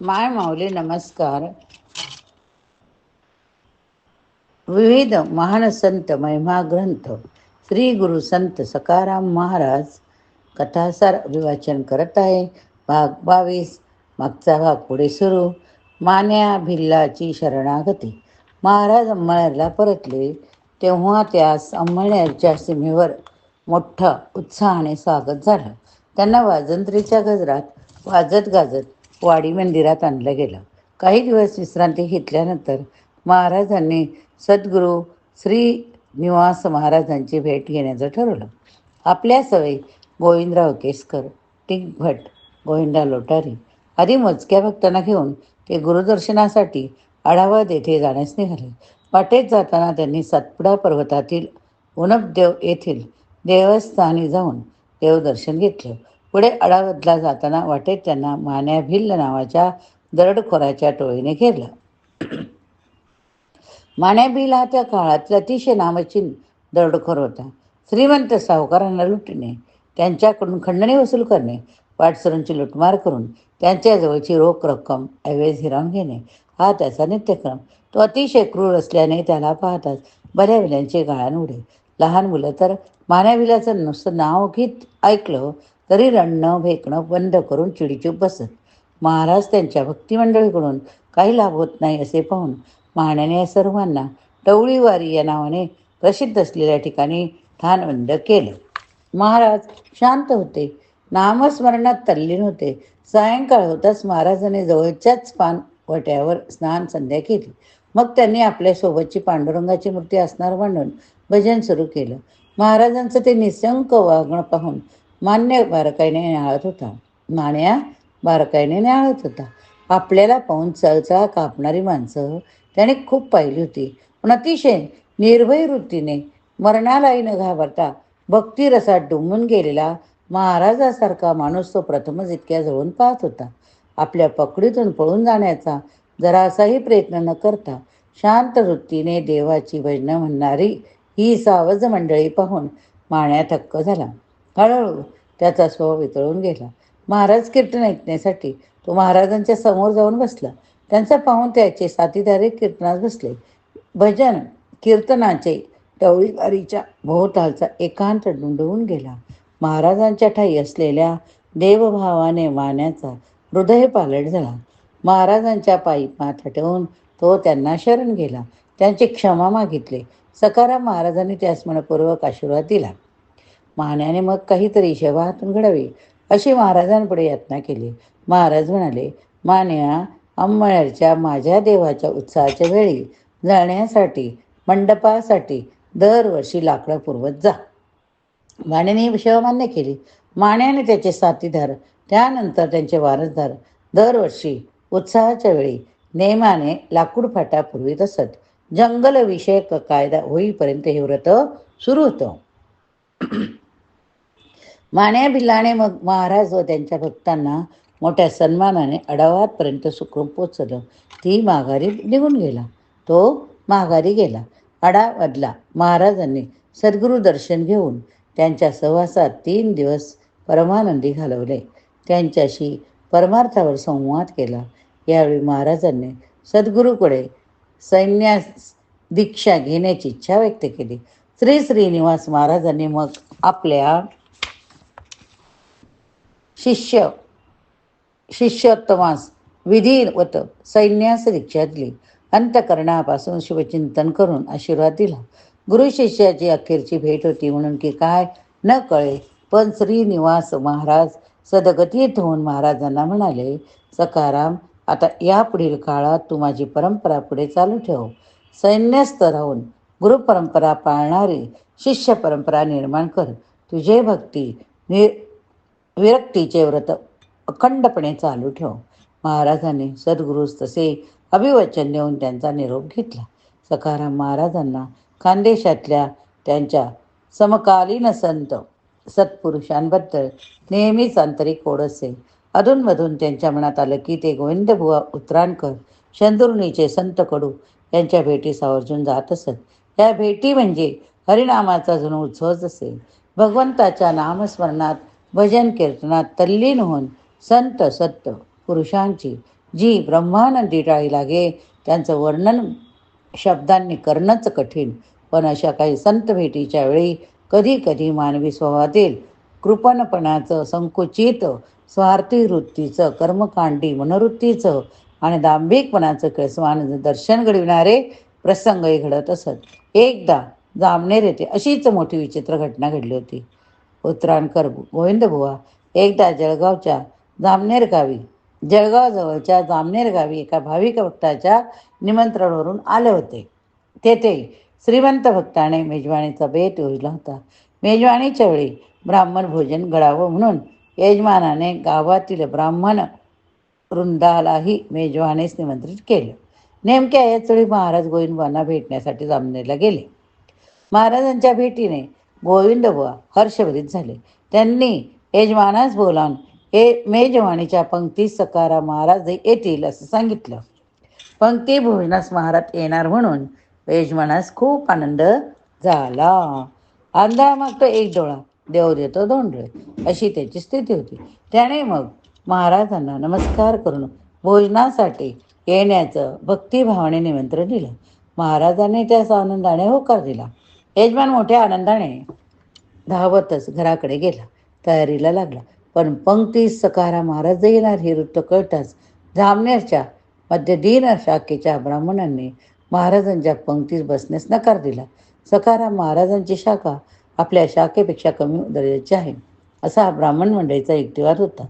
माय माऊली नमस्कार. विविध महान संत महिमा ग्रंथ श्री गुरु संत सकाराम महाराज कथासार अभिवाचन करत आहे. भाग बावीस मागचा भाग पुढे सुरू. मान्या भिल्लाची शरणागती. महाराज अंमळनेरला परतले तेव्हा त्यास अंमळनेरच्या सीमेवर मोठा उत्साहाने स्वागत झालं. त्यांना वाजंत्रीच्या गजरात वाजत गाजत वाडी मंदिरात आणलं गेलं. काही दिवस विश्रांती घेतल्यानंतर महाराजांनी सद्गुरू श्री निवास महाराजांची भेट घेण्याचं ठरवलं. आपल्या सवयी गोविंदराव केसकर टिंक भट गोविंदा लोटारी आधी मोजक्या भक्तांना घेऊन ते गुरुदर्शनासाठी आढावा येथे जाण्यास निघाले. वाटेत जाताना त्यांनी सातपुडा पर्वतातील उनपदेव येथील देवस्थानी जाऊन देवदर्शन घेतलं. पुढे अडावतला जाताना वाटेत त्यांना मान्या भिल्ल नावाच्या दरडखोराच्या टोळीने घेरलं. मान्याभिल हा त्या काळात अतिशय नामचीन दरडखोर होता. श्रीमंत सावकारांना लुटणे त्यांच्याकडून खंडणी वसूल करणे पाटसरांची लुटमार करून त्यांच्याजवळची रोख रक्कम ऐवज हिरावून घेणे हा त्याचा नित्यक्रम. तो अतिशय क्रूर असल्याने त्याला पाहताच बऱ्या विल्यांचे गाळान उडे. लहान मुलं तर मान्याविलाचं नुसतं नाव घेत ऐकलं तरी रडणं भेकणं बंद करून चिडीचूप बसत. महाराज त्यांच्या भक्तिमंडळीकडून काही लाभ होत नाही असे पाहून महाण्याने या सर्वांना टवळीवारी या नावाने प्रसिद्ध असलेल्या ठिकाणी ठाणबंद केलं. महाराज शांत होते. नामस्मरणात तल्लीन होते. सायंकाळ होताच महाराजांनी जवळच्याच पान वट्यावर स्नान संध्या केली. मग त्यांनी आपल्या सोबतची पांडुरंगाची मूर्ती असणार मांडून भजन सुरू केलं. महाराजांचं ते निसंक वागणं पाहून मान्य बारकाईने न्याळत होता. मान्या बारकाईने न्याळत होता. आपल्याला पाहून चळचळा कापणारी माणसं त्याने खूप पाहिली होती. पण अतिशय निर्भय वृत्तीने मरणालाही न घाबरता भक्तिरसात डुंबून गेलेला महाराजासारखा माणूस तो प्रथमच इतक्या जवळून पाहत होता. आपल्या पकडीतून पळून जाण्याचा जरासाही प्रयत्न न करता शांत वृत्तीने देवाची भजनं म्हणणारी ही सावज मंडळी पाहून माण्या थक्क झाला. हळूहळू त्याचा स्वभाव वितळून गेला. महाराज कीर्तन ऐकण्यासाठी तो महाराजांच्या समोर जाऊन बसला. त्यांचा पाहून त्याचे साथीदारे कीर्तनात बसले. भजन कीर्तनाचे टवळीवारीच्या भोवतालचा एकांत डुंडवून गेला. महाराजांच्या ठाई असलेल्या देवभावाने वाण्याचा हृदय पालट झाला. महाराजांच्या पायी माथा ठेवून तो त्यांना शरण गेला. त्यांची क्षमा मागितले. सकाराम महाराजांनी त्यास मनपूर्वक आशीर्वाद दिला. मान्याने मग काहीतरी शेवा हातून घडावी अशी महाराजांपुढे यातना केली. महाराज म्हणाले मान्या अंमळ्याच्या माझ्या देवाच्या उत्साहाच्या वेळी जाण्यासाठी मंडपासाठी दरवर्षी लाकडं पुरवत जा. मान्याने ही सेवा मान्य केली. माण्याने त्याचे साथीदार त्यानंतर त्यांचे वारसदार दरवर्षी उत्साहाच्या वेळी नेमाने लाकूड फाटा पुरवीत असत. जंगलविषयक कायदा होईपर्यंत हे व्रत सुरू होतं. माण्या भिलाने मग महाराज व त्यांच्या भक्तांना मोठ्या सन्मानाने अडावातपर्यंत सुखरूप पोचलं ती माघारी निघून गेला. तो माघारी गेला. अडावदला महाराजांनी सद्गुरू दर्शन घेऊन त्यांच्या सहवासात तीन दिवस परमानंदी घालवले. त्यांच्याशी परमार्थावर संवाद केला. यावेळी महाराजांनी सद्गुरूकडे सैन्यास दीक्षा घेण्याची इच्छा व्यक्त केली. श्री श्रीनिवास महाराजांनी मग आपल्या शिष्य शिष्योत्तमास विधीवत सैन्यास दीक्षा दिली. अंतकरणापासून शिवचिंतन करून आशीर्वाद दिला गुरु शिष्याची अखेरची भेट होती म्हणून की काय? न कळे. पण श्रीनिवास महाराज सदगतीत होऊन महाराजांना म्हणाले सकाराम आता यापुढील काळात तू माझी परंपरा पुढे चालू ठेव. सैन्यस्थ राहून गुरुपरंपरा पाळणारी शिष्य परंपरा निर्माण कर. तुझे भक्ती नि विरक्तीचे व्रत अखंडपणे चालू ठेव. महाराजांनी सद्गुरूस तसे अभिवचन देऊन त्यांचा निरोप घेतला. सकाराम महाराजांना खानदेशातल्या त्यांच्या समकालीन संत सत्पुरुषांबद्दल नेहमीच आंतरिक ओढ असे. अधूनमधून त्यांच्या मनात आलं की ते गोविंदबुवा उतराणकर शंदुर्णीचे संत कडू यांच्या भेटीस आवर्जून जात असत. या भेटी म्हणजे हरिनामाचा जणू उत्सवच असे. भगवंताच्या नामस्मरणात भजन कीर्तनात तल्लीन होऊन संत सत्य पुरुषांची जी ब्रह्मानंदी टाळी लागे त्यांचं वर्णन शब्दांनी करणंच कठीण. पण अशा काही संत भेटीच्या वेळी कधी कधी मानवी स्वभावातील कृपणपणाचं संकुचित स्वार्थी वृत्तीचं कर्मकांडी मनोवृत्तीचं आणि दांभिकपणाचं केसवान दर्शन घडविणारे प्रसंगही घडत असत. एकदा जामनेर येथे अशीच मोठी विचित्र घटना घडली होती. उत्तरांकर गोविंद बुवा एकदा जळगावच्या जामनेर गावी जळगावजवळच्या जामनेर गावी एका भाविक भक्ताच्या निमंत्रणावरून आले होते. तेथे श्रीमंत भक्ताने मेजवानीचा बेत योजला होता. मेजवानीच्या वेळी ब्राह्मण भोजन घडावं म्हणून यजमानाने गावातील ब्राह्मण वृंदालाही मेजवानीस निमंत्रित केलं. नेमक्या याच वेळी महाराज गोविंदबांना भेटण्यासाठी जामनेरला गेले. महाराजांच्या भेटीने गोविंद बुवा हर्षभरीत झाले. त्यांनी यजमानास बोलावून ए मेजवानीच्या पंक्ती सकारा महाराज येतील असं सांगितलं. पंक्ती भोजनास महाराज येणार म्हणून यजमानास खूप आनंद झाला. आंधळा मागतो एक डोळा देव देतो दोन डोळे अशी त्याची स्थिती होती. त्याने मग महाराजांना नमस्कार करून भोजनासाठी येण्याचं भक्तिभावाने निमंत्रण दिलं. महाराजांनी त्यास आनंदाने होकार दिला. यजमान मोठ्या आनंदाने धावतच घराकडे गेला तयारीला लागला. पण पंक्ती सकारा महाराज येणार हे वृत्त कळताच जामनेरच्या मध्यधीन शाखेच्या ब्राह्मणांनी महाराजांच्या पंक्तीस बसण्यास नकार दिला. सकारा महाराजांची शाखा आपल्या शाखेपेक्षा कमी दर्जाची आहे असा ब्राह्मण मंडळीचा युक्तिवाद होता.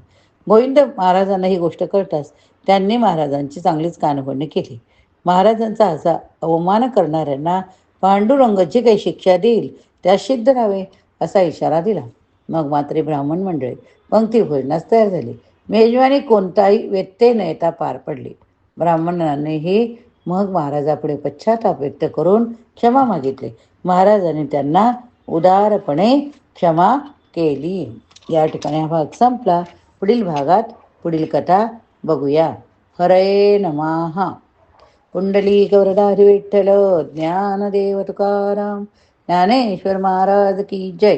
गोविंद महाराजांना ही गोष्ट कळताच त्यांनी महाराजांची चांगलीच कानफडणी केली. महाराजांचा असा अवमान करणाऱ्यांना पांडुरंगाची काही शिक्षा देईल त्या सिद्ध राहावे असा इशारा दिला. मग मात्र ब्राह्मण मंडळी पंक्ती भोजनास तयार झाली. मेजवानी कोणताही व्यत्यय न येता पार पडली. ब्राह्मणांनीही मग महाराजापुढे पश्चाताप व्यक्त करून क्षमा मागितली. महाराजांनी त्यांना उदारपणे क्षमा केली. या ठिकाणी हा भाग संपला. पुढील भागात पुढील कथा बघूया. हरे नमाहा पुंडली गौरदारी विठ्ठल ज्ञानदेव तुकाराम ज्ञानेश्वर महाराज की जय।